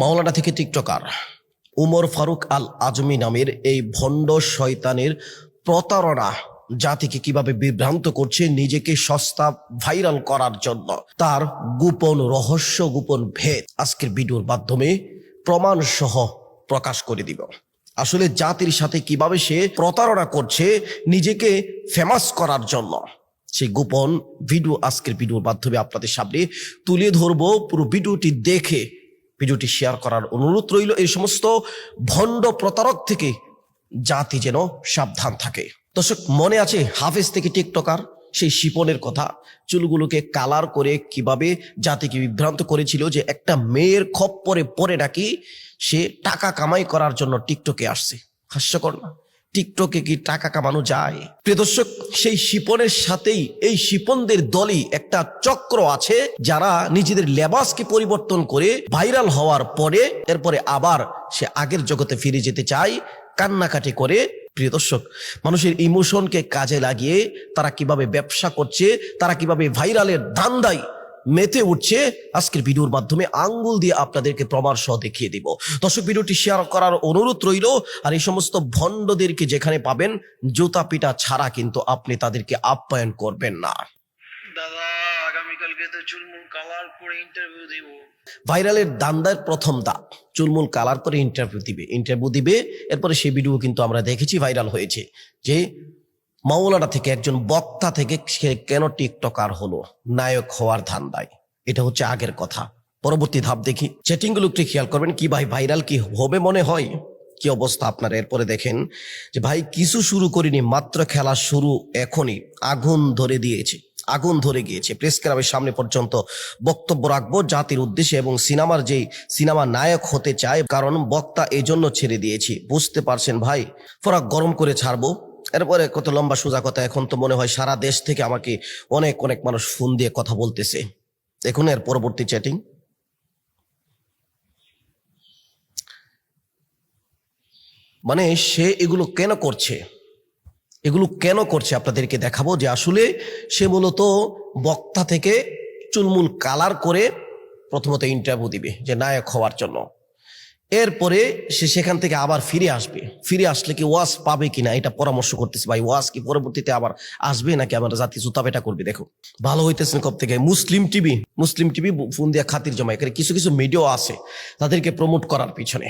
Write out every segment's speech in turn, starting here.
মাওলানা থেকে টিকটকার উমর ফারুক আল আজমি নামের এই ভণ্ড শয়তানের প্রতারণা জাতিকে কীভাবে বিভ্রান্ত করছে, নিজেকে সস্তা ভাইরাল করার জন্য। তার গোপন রহস্য, গোপন ভেদ আজকের ভিডিওর মাধ্যমে প্রমাণ সহ প্রকাশ করে দিব। আসলে জাতির সাথে কীভাবে সে প্রতারণা করছে, নিজেকে ফেমাস করার জন্য। সেই গোপন ভিডিও আজকের ভিডিওর মাধ্যমে আপনাদের সামনে তুলে ধরবো। পুরো ভিডিওটি দেখে ভিডিওটি শেয়ার করার অনুরোধ রইল। এই সমস্ত ভণ্ড প্রতারক থেকে জাতি যেন সাবধান থাকে। দর্শক, মনে আছে হাফেজ থেকে টিকটকার, সেই শিপনের কথা। চুলগুলোকে কালার করে কীভাবে জাতিকে বিভ্রান্ত করেছিল যে একটা মেয়ের খপ্পরে পরে নাকি সে টাকা কামাই করার জন্য টিকটকে আসছে। হাস্যকর না? টিকটকে কি টাকা কামানো যায়? প্রিয় দর্শক, সেই শিপনের সাথেই এই শিপনদের দলই একটা চক্র আছে যারা নিজেদের লেবাসকে পরিবর্তন করে ভাইরাল হওয়ার পরে এরপরে আবার সে আগের জগতে ফিরে যেতে চায় কান্নাকাটি করে। প্রিয় দর্শক, মানুষের ইমোশনকে কাজে লাগিয়ে তারা কীভাবে ব্যবসা করছে, তারা কীভাবে ভাইরালের ধান্দায় মেতে উঠছে। আজকের ভিডিওর মাধ্যমে আঙ্গুল দিয়ে আপনাদেরকে প্রমাণ সহ দেখিয়ে দিব। দর্শক ভিডিওটি শেয়ার করার অনুরোধ রইল। আর এই সমস্ত ভণ্ডদেরকে যেখানে পাবেন জুতা পিটা ছাড়া কিন্তু আপনি তাদেরকে আপ্যায়ন করবেন না। দাদা আগামীকালকে তো চুলমুল কালার করে ইন্টারভিউ দিব। ভাইরালের দান্দার প্রথম ধাপ চুলমুল কালার করে ইন্টারভিউ দিবে। ইন্টারভিউ দিবে। এরপরে সেই ভিডিও কিন্তু আমরা দেখেছি ভাইরাল হয়েছে। যে মাওলানা থেকে একজন বক্তা থেকে সে কেন টিকটকার হলো? নায়ক হওয়ার ধান্দায়। এটা হচ্ছে আগের কথা। পরবর্তী ধাপ দেখি। চ্যাটিংগুলো একটু খেয়াল করবেন কি ভাই, ভাইরাল কি হবে মনে হয়? কি অবস্থা আপনার? এরপরে দেখেন যে ভাই, কিছু শুরু করিনি, মাত্র খেলা শুরু এখনই। আগুন ধরে দিয়েছে। আগুন ধরে গিয়েছে। প্রেস ক্লাবের সামনে পর্যন্ত বক্তব্য রাখব জাতির উদ্দেশ্যে এবং সিনেমার যেই সিনেমা নায়ক হতে চায়, কারণ বক্তা এই জন্য ছেড়ে দিয়েছি। বুঝতে পারছেন ভাই? ফরাক গরম করে ছাড়বো। এরপরে কত লম্বা সোজা কথা, এখন তো মনে হয় সারা দেশ থেকে আমাকে অনেক অনেক মানুষ ফোন দিয়ে কথা বলতেছে। দেখুন এর পরবর্তী চ্যাটিং মানে সে এগুলো কেন করছে? এগুলো কেন করছে আপনাদেরকে দেখাবো যে আসলে সে মূলত বক্তা থেকে চুলমুল কালার করে প্রথমত ইন্টারভিউ দিবে যে নায়ক হওয়ার জন্য। এরপরে সে সেখান থেকে আবার ফিরে আসবে। ফিরে আসলে কি ওয়াজ পাবে কিনা এটা পরামর্শ করতেছে। ভাই, ওয়াজ কি পরবর্তীতে আবার আসবে নাকি আমার জাতি জুতাপেটা করবে? দেখো, ভালো হইতেছেন কব থেকে Muslim TV Muslim TV phone দিয়ে খাতির জমা। এখানে কিছু কিছু মিডিয়া আছে তাদেরকে প্রমোট করার পিছনে।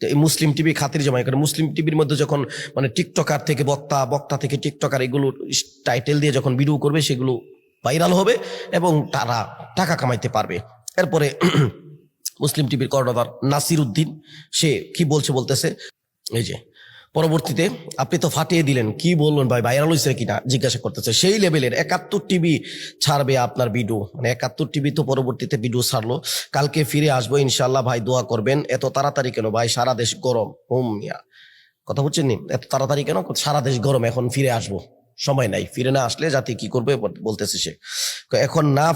তো এই মুসলিম টিভি খাতির জমা। করে মুসলিম টিভির মধ্যে যখন মানে টিকটকার থেকে বক্তা বক্তা থেকে টিকটকার এগুলো টাইটেল দিয়ে যখন ভিডিও করবে, সেগুলো ভাইরাল হবে এবং তারা টাকা কামাইতে পারবে। এরপরে মুসলিম টিভির কর্ণধার নাসির উদ্দিন, সে কি বলছে বলতেছে? এই যে, পরবর্তীতে আপনি তো ফাটিয়ে দিলেন, কি বললেন ভাই? ভাইরাল হয়েছে কিনা? জিজ্ঞাসা করতেছে। সেই লেভেলের একাত্তর টিভি ছাড়বে আপনার ভিডিও। মানে একাত্তর টিভি তো পরবর্তীতে ভিডিও ছাড়লো। কালকে ফিরে আসব ইনশাল্লাহ ভাই, দোয়া করবেন। এত তাড়াতাড়ি কেন ভাই? সারা দেশ গরম। হোম, মিয়া। কথা বলছেন নি? এত তাড়াতাড়ি কেন? সারা দেশ গরম, এখন ফিরে আসব। সময় নাই। ফিরে না আসলে জাতি কি করবে? বলতেছে সে। এখন না